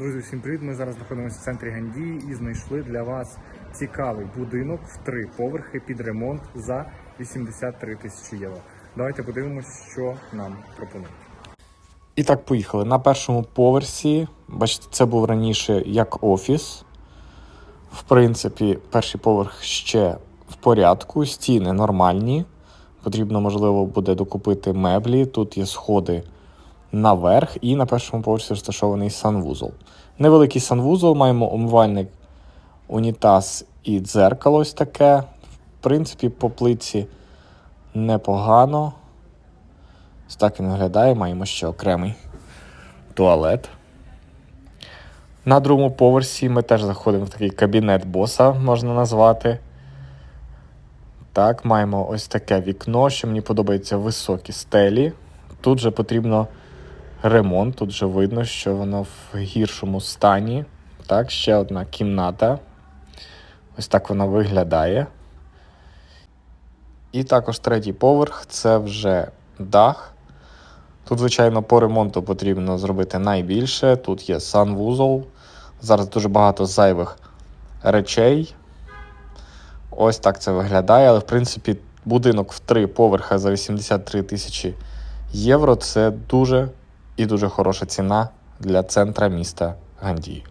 Друзі, всім привіт! Ми зараз знаходимося в центрі Гандії і знайшли для вас цікавий будинок в три поверхи під ремонт за 83 тисячі євро. Давайте подивимось, що нам пропонують. І так, поїхали. На першому поверсі, бачите, це був раніше як офіс. В принципі, перший поверх ще в порядку, стіни нормальні. Потрібно, можливо, буде докупити меблі. Тут є сходи наверх, і на першому поверсі розташований санвузол. Невеликий санвузол, маємо умивальник, унітаз і дзеркало ось таке. В принципі, по плитці непогано. Так він виглядає, маємо ще окремий туалет. На другому поверсі ми теж заходимо в такий кабінет боса, можна назвати. Так, маємо ось таке вікно, що мені подобаються високі стелі. Тут же потрібно ремонт, тут же видно, що воно в гіршому стані. Так, ще одна кімната. Ось так вона виглядає. І також третій поверх це вже дах. Тут, звичайно, по ремонту потрібно зробити найбільше. Тут є санвузол. Зараз дуже багато зайвих речей. Ось так це виглядає. Але, в принципі, будинок в три поверха за 83 тисячі євро це дуже і дуже хороша ціна для центра міста Гандії.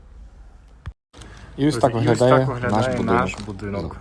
І ось так виглядає, ось так виглядає наш будинок. наш будинок.